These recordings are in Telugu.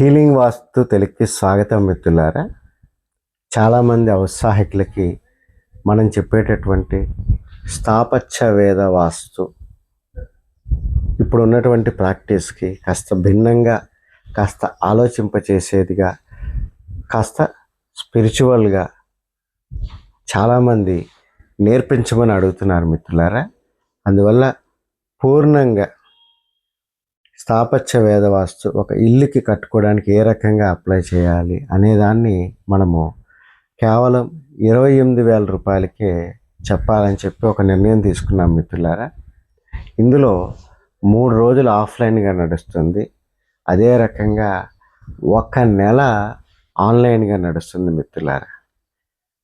హీలింగ్ వాస్తు తెలుగుకి స్వాగతం మిత్రులారా. చాలామంది ఔత్సాహికులకి మనం చెప్పేటటువంటి స్థాపత్య వేద వాస్తు ఇప్పుడు ఉన్నటువంటి ప్రాక్టీస్కి కాస్త భిన్నంగా కాస్త ఆలోచింపచేసేదిగా కాస్త స్పిరిచువల్గా చాలామంది నేర్పించమని అడుగుతున్నారు మిత్రులారా. అందువల్ల పూర్ణంగా స్థాపత్య వేదవాస్తు ఒక ఇల్లుకి కట్టుకోవడానికి ఏ రకంగా అప్లై చేయాలి అనేదాన్ని మనము కేవలం ఇరవై ఎనిమిది వేల రూపాయలకే చెప్పాలని చెప్పి ఒక నిర్ణయం తీసుకున్నాం మిత్రులారా. ఇందులో మూడు రోజులు ఆఫ్లైన్గా నడుస్తుంది. అదే రకంగా ఒక నెల ఆన్లైన్గా నడుస్తుంది మిత్రులారా.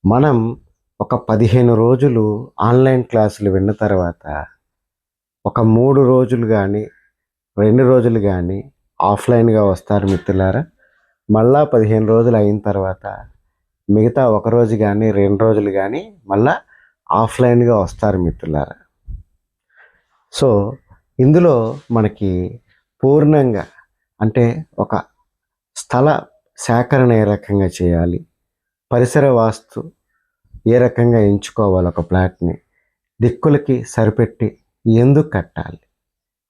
మనం ఒక పదిహేను రోజులు ఆన్లైన్ క్లాసులు విన్న తర్వాత ఒక మూడు రోజులు కానీ రెండు రోజులు కానీ ఆఫ్లైన్గా వస్తారు మిత్రులారా. మళ్ళా పదిహేను రోజులు అయిన తర్వాత మిగతా ఒక రోజు కానీ రెండు రోజులు కానీ మళ్ళా ఆఫ్లైన్గా వస్తారు మిత్రులారా. సో ఇందులో మనకి పూర్ణంగా అంటే ఒక స్థల సేకరణ ఏ రకంగా చేయాలి? పరిసర వాస్తు ఏ రకంగా ఎంచుకోవాలి ఒక ప్లాట్ని? దిక్కులకి సరిపెట్టి ఎందుకు కట్టాలి?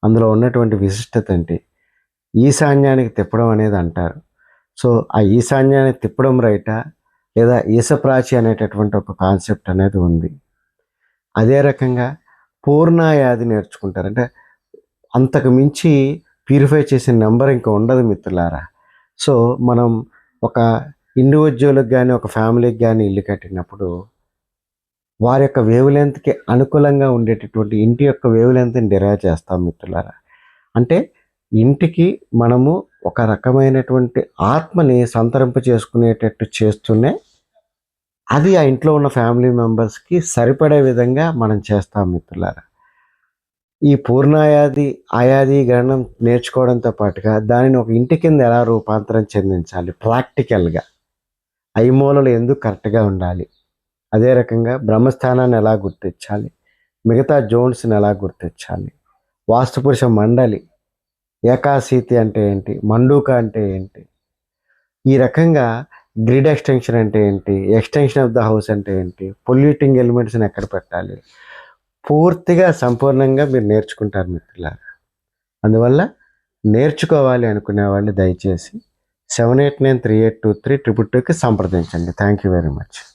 అందులో ఉన్నటువంటి విశిష్టత ఏంటి ఈశాన్యానికి తిప్పడం అనేది అంటారు. సో ఆ ఈశాన్యానికి తిప్పడం రైటా? లేదా ఈశప్రాచి అనేటటువంటి ఒక కాన్సెప్ట్ అనేది ఉంది. అదే రకంగా పూర్ణాయాది నేర్చుకుంటారు. అంటే అంతకు మించి ప్యూరిఫై చేసే నెంబర్ ఇంకా ఉండదు మిత్రులారా. సో మనం ఒక ఇండివిజువల్కి కానీ ఒక ఫ్యామిలీకి కానీ ఇల్లు కట్టినప్పుడు వారి యొక్క వేవ్ లెంత్కి అనుకూలంగా ఉండేటటువంటి ఇంటి యొక్క వేవ్ లెంత్ని డిరైవ్ చేస్తాం మిత్రులారా. అంటే ఇంటికి మనము ఒక రకమైనటువంటి ఆత్మని సంతరింప చేసుకునేటట్టు చేస్తూనే అది ఆ ఇంట్లో ఉన్న ఫ్యామిలీ మెంబర్స్కి సరిపడే విధంగా మనం చేస్తాం మిత్రులారా. ఈ పూర్ణాయాది ఆయాది గణనం నేర్చుకోవడంతో పాటుగా దానిని ఒక ఇంటి కింద ఎలా రూపాంతరం చెందించాలి? ప్రాక్టికల్గా ఐమూలలు ఎందుకు కరెక్ట్గా ఉండాలి? అదే రకంగా బ్రహ్మస్థానాన్ని ఎలా గుర్తించాలి? మిగతా జోన్స్ని ఎలా గుర్తించాలి? వాస్తుపురుష మండలి ఏకాశీతి అంటే ఏంటి? మండూక అంటే ఏంటి? ఈ రకంగా గ్రిడ్ ఎక్స్టెన్షన్ అంటే ఏంటి? ఎక్స్టెన్షన్ ఆఫ్ ద హౌస్ అంటే ఏంటి? పొల్యూటింగ్ ఎలిమెంట్స్ని ఎక్కడ పెట్టాలి? పూర్తిగా సంపూర్ణంగా మీరు నేర్చుకుంటారు మిత్రులారా. అందువల్ల నేర్చుకోవాలి అనుకునే వాళ్ళు దయచేసి seven eight nine three eight two three triple టూకి సంప్రదించండి. Thank you very much.